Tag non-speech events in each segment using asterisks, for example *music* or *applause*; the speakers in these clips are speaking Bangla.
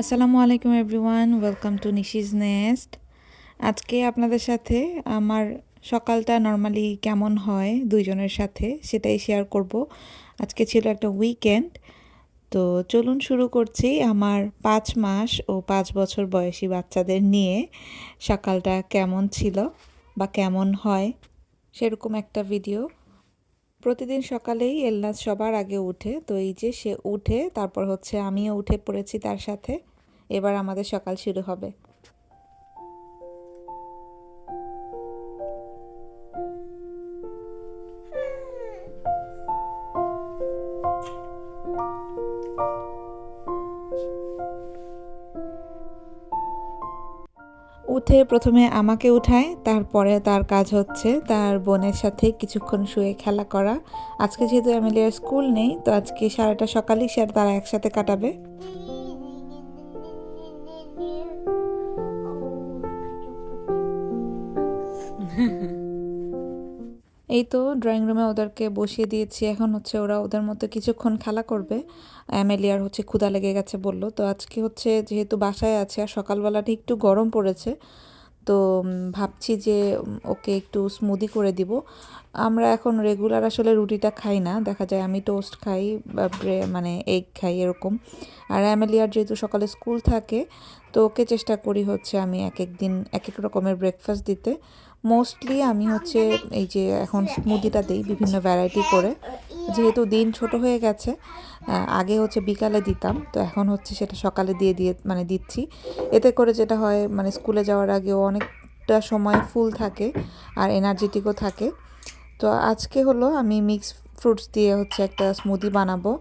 আসসালামু আলাইকুম everyone, welcome to Nishi's nest. আজকে আপনাদের সাথে আমার সকালটা নর্মালি কেমন হয় দুইজনের সাথে সেটাই শেয়ার করব। আজকে ছিল একটা উইকেন্ড, তো চলুন শুরু করছি আমার পাঁচ মাস ও পাঁচ বছর বয়সী বাচ্চাদের নিয়ে সকালটা কেমন ছিল বা কেমন হয় সেরকম একটা ভিডিও। প্রতিদিন সকালেই এলনাজ সবার আগে উঠে, তো এই যে সে উঠে, তারপর হচ্ছে আমিও উঠে পড়েছি তার সাথে। এবার আমাদের সকাল শুরু হবে। উঠে প্রথমে আমাকে উঠায়, তারপরে তার কাজ হচ্ছে তার বোনের সাথে কিছুক্ষণ শুয়ে খেলা করা। আজকে যেহেতু এমএলএর স্কুল নেই, তো আজকে সারাটা সকালেই সে তারা একসাথে কাটাবে। *laughs* এই তো ড্রয়িং রুমে ওদেরকে বসিয়ে দিয়েছি। এখন হচ্ছে ওরা ওদের মতো কিছুক্ষণ খেলা করবে। অ্যামেলিয়ার হচ্ছে ক্ষুধা লেগে গেছে বলল। তো আজকে হচ্ছে যেহেতু বাসায় আছে আর সকালবেলাটা একটু গরম পড়েছে, তো ভাবছি যে ওকে একটু স্মুদি করে দিব। আমরা এখন রেগুলার আসলে রুটিটা খাই না। দেখা যায় আমি টোস্ট খাই বা মানে এগ খাই এরকম। আর অ্যামেলিয়ার যেহেতু সকালে স্কুল থাকে, তো ওকে চেষ্টা করি হচ্ছে আমি এক এক দিন এক এক রকমের ব্রেকফাস্ট দিতে। মোস্টলি আমি হচ্ছে এই যে এখন স্মুদিটা দিই বিভিন্ন ভ্যারাইটি করে। যেহেতু দিন ছোট হয়ে গেছে আগে হচ্ছে বিকালে দিতাম, তো এখন হচ্ছে সেটা সকালে দিয়ে দিয়ে মানে দিচ্ছি। এতে করে যেটা হয় মানে স্কুলে যাওয়ার আগেও অনেকটা সময় ফুল থাকে আর এনার্জেটিকও থাকে। তো আজকে হলো আমি মিক্স ফ্রুটস দিয়ে হচ্ছে একটা স্মুদি বানাবো।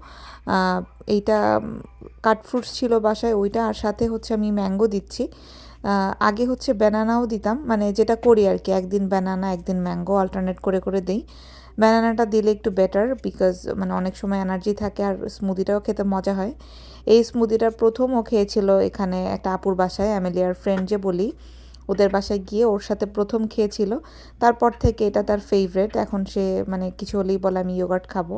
এইটা কাট ফ্রুটস ছিল বাসায়, ওইটা আর সাথে হচ্ছে আমি ম্যাঙ্গো দিচ্ছি। আগে হচ্ছে ব্যানানাও দিতাম মানে যেটা করি আর কি, একদিন ব্যানানা একদিন ম্যাঙ্গো অল্টারনেট করে করে দিই। ব্যানানাটা দিলে একটু বেটার বিকজ মানে অনেক সময় এনার্জি থাকে আর স্মুদিটাও খেতে মজা হয়। এই স্মুদিটা প্রথমও খেয়েছিল এখানে একটা আপুর বাসায় অ্যামেলিয়ার ফ্রেন্ড যে বলি, ওদের বাসায় গিয়ে ওর সাথে প্রথম খেয়েছিল। তারপর থেকে এটা তার ফেভারেট এখন সে মানে কিছু হলেই বলে, আমি ইয়োগার্ট খাব।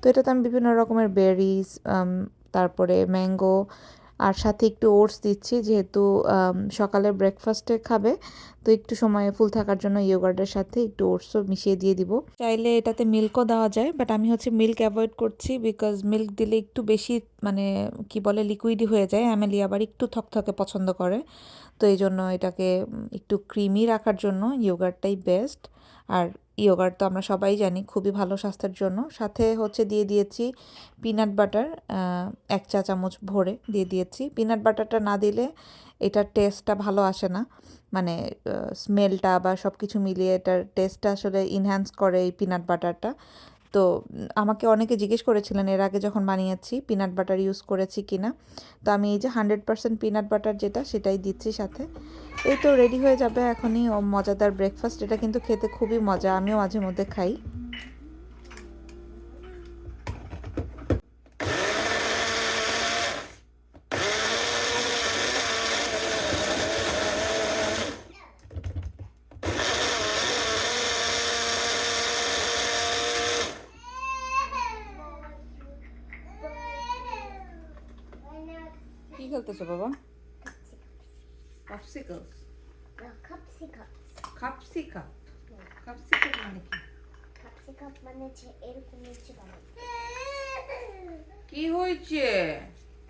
তো এটাতে আমি বিভিন্ন রকমের বেরিজ তারপরে ম্যাঙ্গো আর সাথে একটু ওটস দিচ্ছি, যেহেতু সকালে ব্রেকফাস্টে খাবে। তো একটু সময় ফুল থাকার জন্য ইয়োগার্টের সাথে একটু ওটসও মিশিয়ে দিয়ে দিব। চাইলে এটাতে মিল্কও দেওয়া যায় বাট আমি হচ্ছে মিল্ক অ্যাভয়েড করছি বিকজ মিল্ক দিলে একটু বেশি মানে কি বলে লিকুইডই হয়ে যায়। অ্যামেলি আবার একটু থকথকে পছন্দ করে। তো এই জন্য এটাকে একটু ক্রিমি রাখার জন্য ইয়োগার্টটাই বেস্ট আর ইয়োগার্ট তো আমরা সবাই জানি খুবই ভালো স্বাস্থ্যের জন্য। সাথে হচ্ছে দিয়ে দিয়েছি পিনাট বাটার এক চা চামচ ভরে দিয়ে দিয়েছি। পিনাট বাটারটা না দিলে এটার টেস্টটা ভালো আসে না। মানে স্মেলটা বা সব কিছু মিলিয়ে এটার টেস্টটা আসলে ইনহ্যান্স করে এই পিনাট বাটারটা তো আমাকে অনেকে জিজ্ঞেস করেছিলেন, এর আগে যখন বানিয়েছি পিনাট বাটার ইউজ করেছি কি না তো আমি এই যে হান্ড্রেড পারসেন্ট পিনাট বাটার যেটা, সেটাই দিচ্ছি সাথে। এই তো রেডি হয়ে যাবে এখনই মজাদার ব্রেকফাস্ট এটা কিন্তু খেতে খুবই মজা, আমিও মাঝে মধ্যে খাই। কি খেলতেছো বাবা কাপসিকাপ মানে কি? মানে হচ্ছে এরকম কি হয়েছে?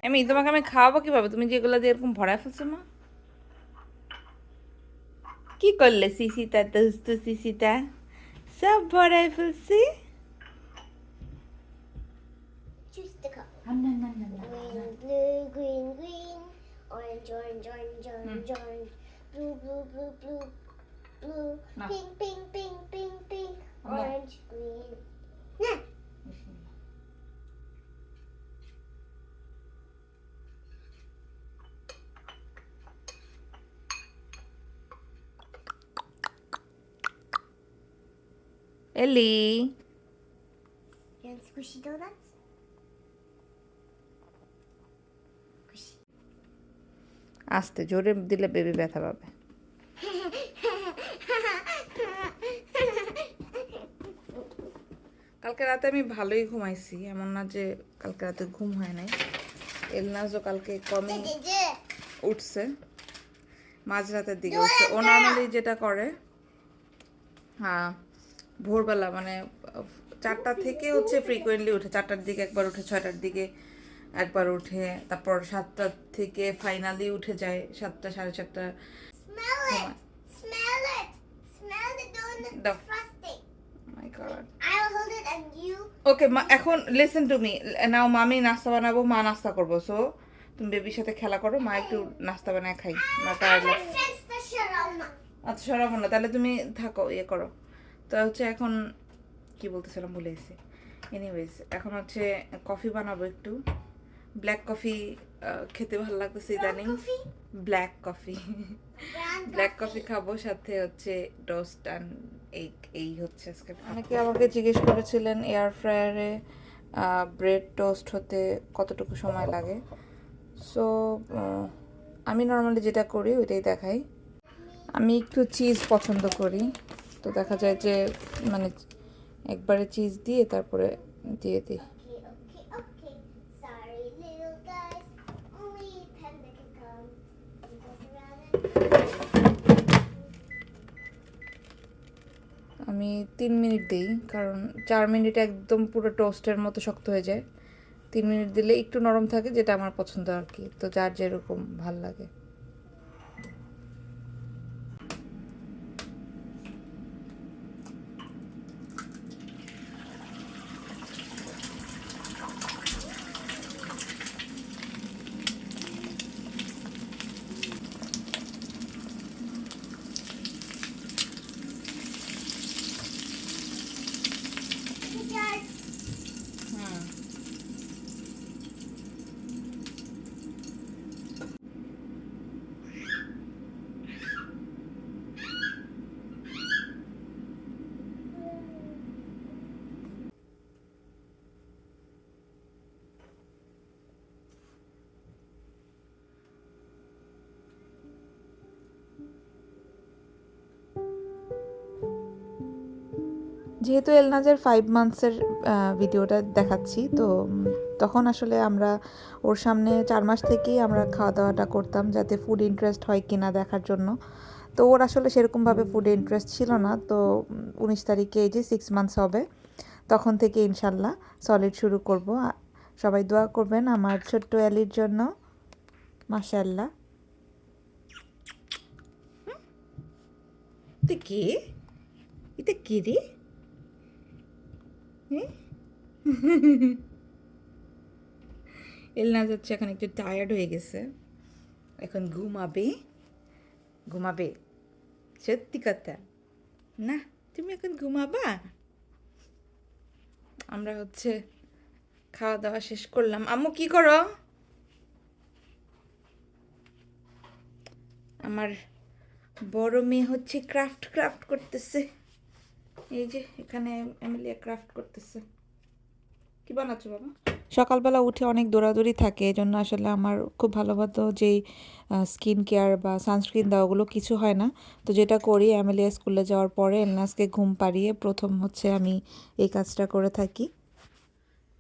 আমি তোমাকে আমি খাওয়াবো কীভাবে? তুমি যেগুলো দিয়ে এরকম ভরায় ফেলছো মা? কি করলে সিসিটা দোস্ত সিসিটা? সব ভরায় ফেলছি। Choose the color. না না না না Green, blue, green, green. Orange, orange, orange, orange, hmm. orange. Blue, blue, blue, blue, blue. No. Pink, pink, pink, pink, pink. Oh, no. Orange, green. Nah. এলি You want squishy donuts? আস্তে, জোরে দিলে বেবি ব্যথা পাবে। কালকে রাতে আমি ভালোই ঘুমাইছি, এমন না যে কালকে রাতে ঘুম হয় নাই। এলনাজও কালকে কমই উঠছে, মাঝরাতের দিকে উঠছে। ও নর্মালি যেটা করে হ্যাঁ ভোরবেলা মানে চারটা থেকে হচ্ছে ফ্রিকোয়েন্টলি উঠে, চারটার দিকে একবার উঠে, ছয়টার দিকে একবার উঠে তারপর সাতটা থেকে ফাইনালি উঠে যায় সাতটা সাড়ে সাতটা Smell it. Smell it. Smell the donut The- frosting. My god I'll hold it and you. Okay এখন লিসেন টু মি নাও মামি নাস্তা বানাবো মা নাস্তা করব সো তুমি বেবির সাথে খেলা করো মা একটু নাস্তা বানায় খাই মা টায়ার্ড লাগছে. আচ্ছা সরাবো না তাহলে তুমি থাকো ইয়ে করো তো হচ্ছে এখন কি বলতেছিলাম ভুলে গেছি এনিওয়েজ এখন হচ্ছে কফি বানাবো একটু ব্ল্যাক কফি খেতে ভালো লাগতেছে ইদানিং. ব্ল্যাক কফি ব্ল্যাক কফি খাব সাথে হচ্ছে টোস্ট অ্যান্ড এই এই হচ্ছে আজকে অনেকে আমাকে জিজ্ঞেস করেছিলেন এয়ার ফ্রায়ারে ব্রেড টোস্ট হতে কতটুকু সময় লাগে? সো আমি নর্মালি যেটা করি ওইটাই দেখাই। আমি একটু চিজ পছন্দ করি। তো দেখা যায় যে মানে একবারে চিজ দিয়ে তারপরে দিয়ে দিই। আমি তিন মিনিট দিই, কারণ চার মিনিট একদম পুরো টোস্টের মতো শক্ত হয়ে যায়। তিন মিনিট দিলে একটু নরম থাকে, যেটা আমার পছন্দ আর কি। তো যার যেরকম ভালো লাগে। যেহেতু এলনাজের ফাইভ মান্থসের ভিডিওটা দেখাচ্ছি, তো তখন আসলে আমরা ওর সামনে চার মাস থেকেই আমরা খাওয়া দাওয়াটা করতাম যাতে ফুড ইন্টারেস্ট হয় কিনা দেখার জন্য। তো ওর আসলে সেরকমভাবে ফুডে ইন্টারেস্ট ছিল না, তো উনিশ তারিখে এই যে সিক্স মান্থস হবে, তখন থেকে ইনশাল্লাহ সলিড শুরু করব। সবাই দোয়া করবেন আমার ছোট্ট অ্যালির জন্য। মাশাল্লাহ এটা কে? এটা কে রে? এলনা যাচ্ছে, এখন একটু টায়ার্ড হয়ে গেছে। এখন ঘুমাবে। ঘুমাবে। সত্যি কথা। না, তুমি এখন ঘুমাবা? আমরা হচ্ছে খাওয়া দাওয়া শেষ করলাম। আম্মু, কি করো? আমার বড় মেয়ে হচ্ছে ক্রাফট ক্রাফট করতেছে। এই যে এখানে এমিলিয়া ক্রাফট করতেছে। কি বানাচ্ছো বাবা? সকালবেলা উঠে অনেক দৌড়াদৌড়ি থাকে এই জন্য আসলে আমার খুব ভালো মতো যেই স্কিন কেয়ার বা সানস্ক্রিন দেওয়াগুলো কিছু হয় না। তো যেটা করি অ্যামেলিয়া স্কুলে যাওয়ার পরে এলনাসকে ঘুম পাড়িয়ে প্রথম হচ্ছে আমি এই কাজটা করে থাকি।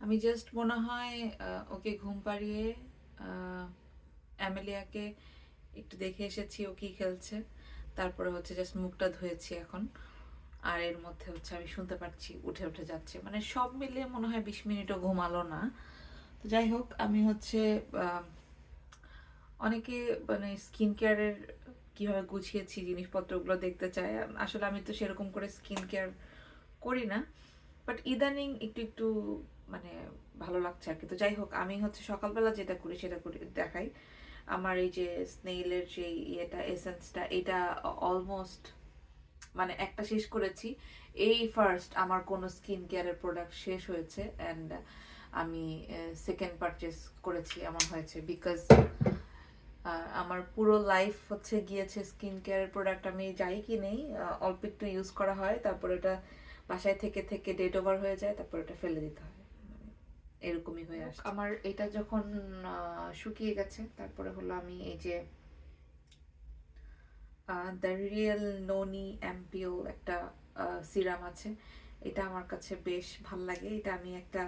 আমি জাস্ট মনে হয় ওকে ঘুম পাড়িয়ে অ্যামেলিয়াকে একটু দেখে এসেছি ও কি খেলছে। তারপরে হচ্ছে জাস্ট মুখটা ধুয়েছি এখন। আর এর মধ্যে হচ্ছে আমি শুনতে পাচ্ছি, উঠে উঠে যাচ্ছে। মানে সব মিলিয়ে মনে হয় বিশ মিনিটও ঘুমালো না। তো যাই হোক, আমি হচ্ছে অনেকে মানে স্কিন কেয়ারের কীভাবে গুছিয়েছি, জিনিসপত্রগুলো দেখতে চায়। আসলে আমি তো সেরকম করে স্কিন কেয়ার করি না। বাট ইদানিং একটু একটু মানে ভালো লাগছে আর কি। তো যাই হোক, আমি হচ্ছে সকালবেলা যেটা করি, সেটা করি, দেখাই। আমার এই যে স্নেইলের যে ইয়েটা এসেন্সটা এটা অলমোস্ট মানে একটা শেষ করেছি। এই ফার্স্ট আমার কোনো স্কিন কেয়ারের প্রোডাক্ট শেষ হয়েছে অ্যান্ড আমি সেকেন্ড পারচেস করেছি এমন হয়েছে বিকজ আমার পুরো লাইফ হচ্ছে গিয়েছে স্কিন কেয়ারের প্রোডাক্ট আমি যাই কি নেই অল্প একটু ইউজ করা হয় তারপর ওটা বাসায় থেকে থেকে ডেট ওভার হয়ে যায় তারপর ওটা ফেলে দিতে হয়। মানে এরকমই হয়ে আসে আমার এটা যখন শুকিয়ে গেছে তারপরে হলো আমি এই যে দ্য রিয়েল নোনি অ্যাম্পিও একটা সিরাম আছে। এটা আমার কাছে বেশ ভালো লাগে। এটা আমি একটা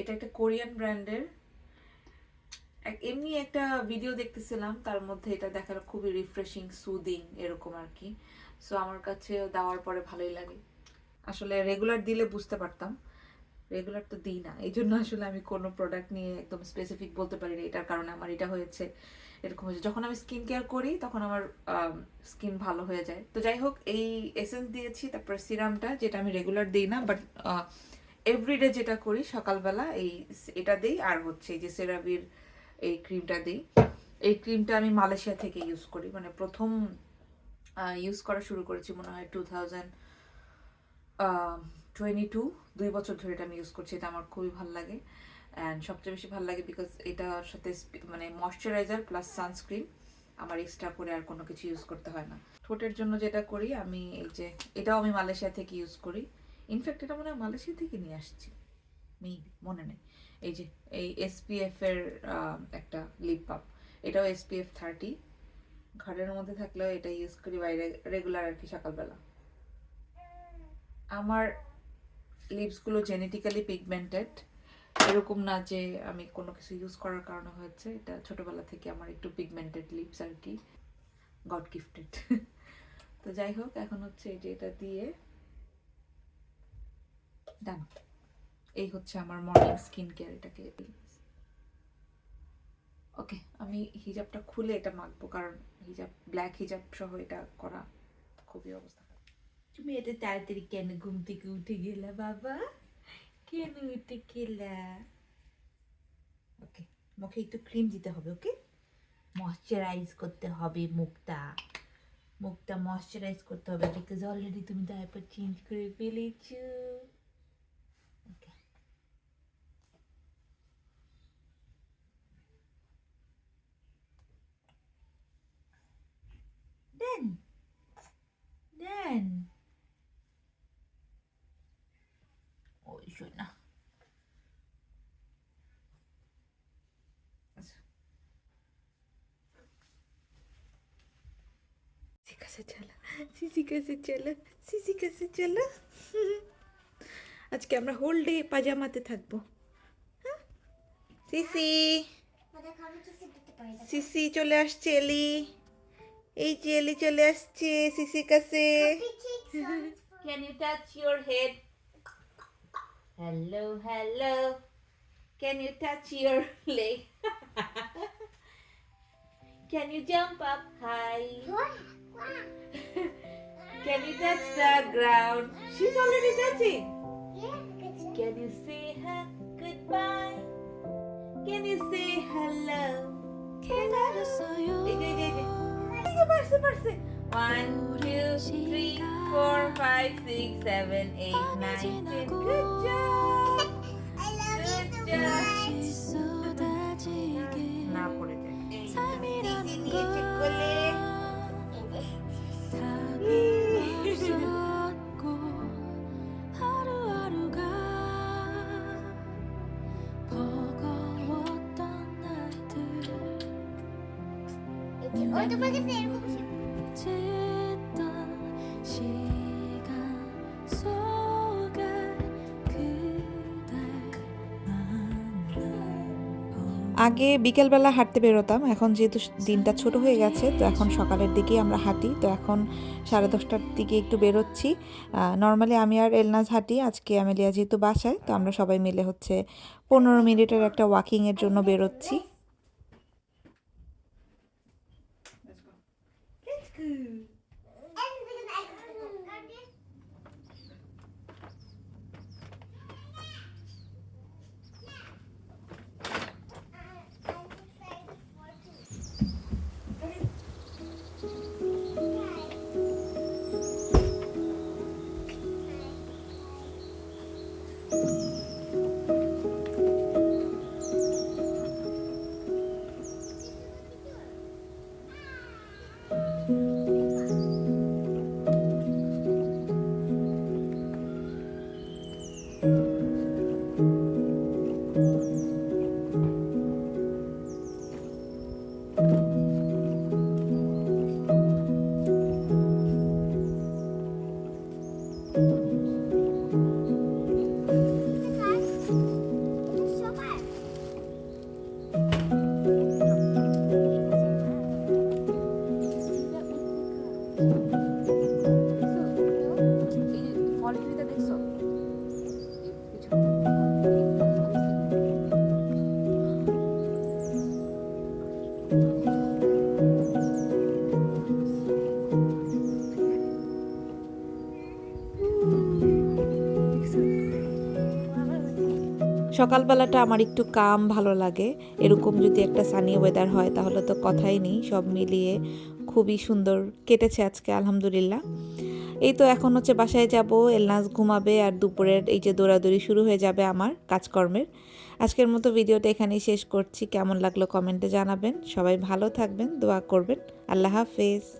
এটা একটা কোরিয়ান ব্র্যান্ডের। এমনি একটা ভিডিও দেখতেছিলাম, তার মধ্যে এটা দেখাল খুবই রিফ্রেশিং সুদিং এরকম আর কি। সো আমার কাছে দেওয়ার পরে ভালোই লাগে। আসলে রেগুলার দিলে বুঝতে পারতাম। রেগুলার তো দিই না। এই জন্য আসলে আমি কোনো প্রোডাক্ট নিয়ে একদম স্পেসিফিক বলতে পারি না এটার কারণে আমার এটা হয়েছে, এরকম হয়েছে। যখন আমি স্কিন কেয়ার করি, তখন আমার স্কিন ভালো হয়ে যায়। তো যাই হোক, এই এসেন্স দিয়েছি, তারপর সিরামটা যেটা আমি রেগুলার দিই না বাট এভরিডে যেটা করি, সকালবেলা এই এটা দিই। আর হচ্ছে এই যে সেরাবির এই ক্রিমটা দিই। এই ক্রিমটা আমি মালয়েশিয়া থেকে ইউজ করি। মানে প্রথম ইউজ করা শুরু করেছি মনে হয় টু থাউজেন্ড টোয়েন্টি টু দুই বছর ধরে এটা আমি ইউজ করছি, এটা আমার খুবই ভালো লাগে। অ্যান্ড সবচেয়ে বেশি ভালো লাগে বিকজ এটার সাথে মানে ময়শ্চারাইজার প্লাস সানস্ক্রিন আমার এক্সট্রা করে আর কোনো কিছু ইউজ করতে হয় না। ঠোঁটের জন্য যেটা করি আমি, এই যে, এটাও আমি মালয়েশিয়া থেকে ইউজ করি। ইনফ্যাক্ট এটা মনে হয় মালয়েশিয়া থেকে নিয়ে আসছি। মেবি মনে নেই। এই যে, এই এসপিএফ এর একটা লিপ বাম এটাও এসপিএফ থার্টি ঘরের মধ্যে থাকলেও এটা ইউজ করি বাইরে রেগুলার আর কি সকালবেলা। আমার লিপসগুলো জেনেটিক্যালি পিগমেন্টেড এরকম না যে আমি কোনো কিছু ইউজ করার কারণে হয়েছে, এটা ছোটবেলা থেকে আমার একটু পিগমেন্টেড লিপস আর কি গড গিফটেড তো যাই হোক, এখন হচ্ছে এই যে এটা দিয়ে ডান এই হচ্ছে আমার মর্নিং স্কিন কেয়ার এটাকে। ওকে আমি হিজাবটা খুলে এটা মাখবো, কারণ হিজাব ব্ল্যাক হিজাব সহ এটা করা খুবই অবস্থা। তুমি এত তাড়াতাড়ি কেন ঘুম থেকে উঠে গেলা, বাবা? কেন উঠে গেলা? ওকে মুখে একটু ক্রিম দিতে হবে ওকে ময়শ্চারাইজ করতে হবে মুখটা। মুখটা ময়শ্চারাইজ করতে হবে বিকজ অলরেডি তুমি ডায়াপার চেঞ্জ করে ফেলেছো। সিসি কাছে চলো সিসি কাছে চলো সিসি কাছে চলো আজকে আমরা হোল ডে পাজামাতে থাকবো হ্যাঁ? সিসি মাথা খাবে কিছু দিতে পারি না সিসি চলে আসছে এলি এই যে এলি চলে আসছে সিসি কাছে Can you touch your head? Hello, hello. Can you touch your leg? Can you jump up high? *laughs* Can you touch the ground? She's already touching. Yeah, Can you say her goodbye? Can you say hello? Can I saw you? One, two, three, four, five, six, seven, eight, nine, ten. Good job. Good job. আগে বিকেলবেলা হাঁটতে বেরোতাম, এখন যেহেতু দিনটা ছোট হয়ে গেছে, তো এখন সকালের দিকেই আমরা হাঁটি, তো এখন সাড়ে দশটার দিকে একটু বেরোচ্ছি। নর্মালি আমি আর এলনাজ হাঁটি, আজকে আমেলিয়া যেহেতু বাসায়, তো আমরা সবাই মিলে হচ্ছে পনেরো মিনিটের একটা ওয়াকিংয়ের জন্য বেরোচ্ছি। সকালবেলাটা আমার একটু কাম ভালো লাগে। এরকম যদি একটা সানি ওয়েদার হয়, তাহলে তো কথাই নেই। সব মিলিয়ে খুবই সুন্দর কেটেছে আজকে, আলহামদুলিল্লাহ। এই তো এখন হচ্ছে বাসায় যাব, এলনাস ঘুমাবে আর দুপুরের এই যে দৌড়াদৌড়ি শুরু হয়ে যাবে আমার কাজকর্মের। আজকের মতো ভিডিওটা এখানেই শেষ করছি। কেমন লাগল কমেন্টে জানাবেন। সবাই ভালো থাকবেন, দোয়া করবেন। আল্লাহ হাফেজ।